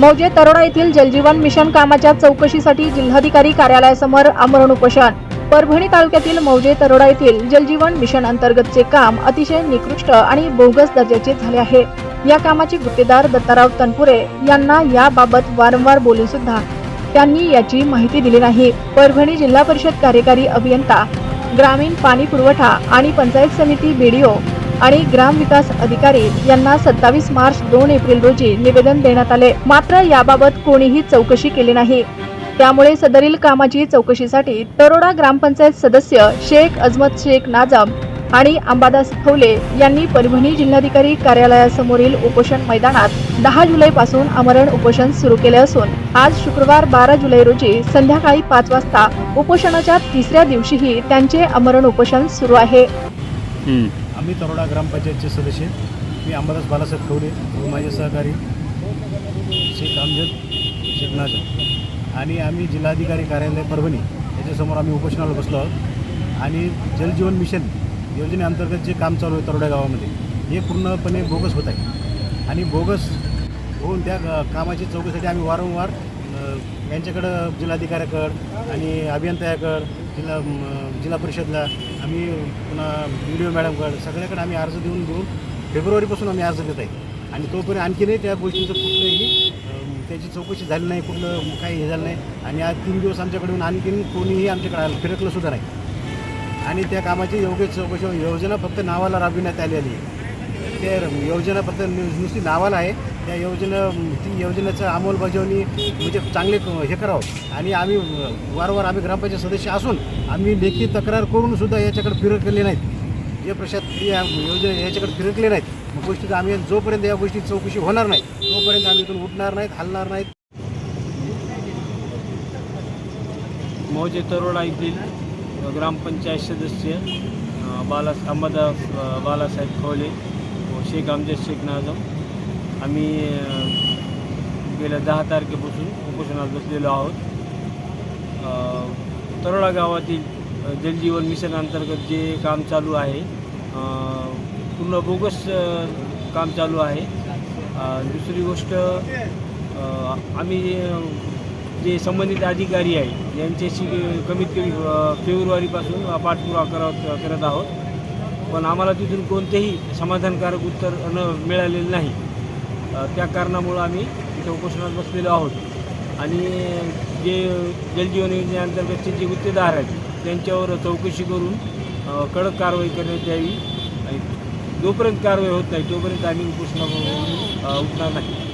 मौजे तरोडा येथील जलजीवन मिशन कामाच्या चौकशीसाठी जिल्हाधिकारी कार्यालयासमोर आमरण उपोषण. परभणी तालुक्यातील मौजे तरोडा येथील जलजीवन मिशन अंतर्गतचे काम अतिशय निकृष्ट आणि बोगस दर्जाचे झाले आहे. या कामाचे गुत्तेदार दत्ताराव तनपुरे यांना याबाबत वारंवार बोलून सुद्धा त्यांनी याची माहिती दिली नाही. परभणी जिल्हा परिषद कार्यकारी अभियंता ग्रामीण पाणी पुरवठा आणि पंचायत समिती बीडीओ आणि ग्रामविकास अधिकारी यांना सत्तावीस मार्च दोन एप्रिल रोजी निवेदन देण्यात आले. मात्र याबाबत कोणीही चौकशी केली नाही. त्यामुळे सदरील कामाची चौकशीसाठी तरोडा ग्रामपंचायत सदस्य शेख अजमत शेख नाजम आणि अंबादास थौले यांनी परभणी जिल्हाधिकारी कार्यालयासमोरील उपोषण मैदानात दहा जुलै पासून आमरण उपोषण सुरू केले असून आज शुक्रवार बारा जुलै रोजी संध्याकाळी पाच वाजता उपोषणाच्या तिसऱ्या दिवशीही त्यांचे आमरण उपोषण सुरू आहे. आम्ही तरोडा ग्रामपंचायतचे सदस्य मी अंबादास बालासाहेब खवडे व माझे सहकारी शेख अमजद शेख नाजम आणि आम्ही जिल्हाधिकारी कार्यालय परभणी याच्यासमोर आम्ही उपोषणाला बसलो आहोत. आणि जलजीवन मिशन योजनेअंतर्गत जे काम चालू आहे तरोडा गावामध्ये हे पूर्णपणे बोगस होत आहे. आणि बोगस होऊन त्या कामाची चौकशीसाठी आम्ही वारंवार यांच्याकडं जिल्हाधिकाऱ्याकडं आणि अभियंत्याकडं जिल्हा जिल्हा परिषदला आम्ही पुन्हा बी डी ओ मॅडमकडं सगळ्याकडे आम्ही अर्ज देऊन देऊन फेब्रुवारीपासून आम्ही अर्ज देत आहे. आणि तोपर्यंत आणखीनही त्या गोष्टीचं कुठलंही त्याची चौकशी झाली नाही कुठलं काही हे झालं नाही. आणि आज तीन दिवस आमच्याकडून आणखीन कोणीही आमच्याकडे आलं फिरकलंसुद्धा नाही. आणि त्या कामाची योग्य चौकशी योजना फक्त नावाला राबविण्यात आलेली आहे. ते योजना फक्त नुसती नावाला आहे. त्या योजना ती योजनेचं अंमलबजावणी म्हणजे चांगले हे करावं. आणि आम्ही वारंवार आम्ही ग्रामपंचायत सदस्य असून आम्ही लेखी तक्रार करूनसुद्धा याच्याकडे फिरकले नाहीत. जे प्रशासन या योजना याच्याकडे फिरकले नाहीत. मग गोष्टीचं आम्ही जोपर्यंत या गोष्टी चौकशी होणार नाही तोपर्यंत आम्ही इथून उठणार नाहीत हलणार नाहीत. मौजे तरोडा येथील ग्रामपंचायत सदस्य बाला अंबादास बालासाहेब खोले. शेख अमजद शेख नाझम आम्ही गेल्या दहा तारखेपासून उपोषणात बसलेलो आहोत. तरोडा गावातील जलजीवन मिशन अंतर्गत जे काम चालू आहे पूर्ण बोगस काम चालू आहे. दुसरी गोष्ट आम्ही जे संबंधित अधिकारी आहे यांच्याशी कमीत कमी फेब्रुवारीपासून पाठपुरावा करत करत आहोत. पण आम्हाला तिथून कोणतेही समाधानकारक उत्तर न मिळालेलं नाही. त्या कारणामुळं आम्ही तिथे उपोषणात बसलेलो आहोत. आणि जे जलजीवन योजनेअंतर्गतचे जे गुत्तेदार आहेत त्यांच्यावर चौकशी करून कडक कारवाई करण्यात यावी. जोपर्यंत कारवाई होत नाही तोपर्यंत आम्ही उपोषणा उठणार नाही.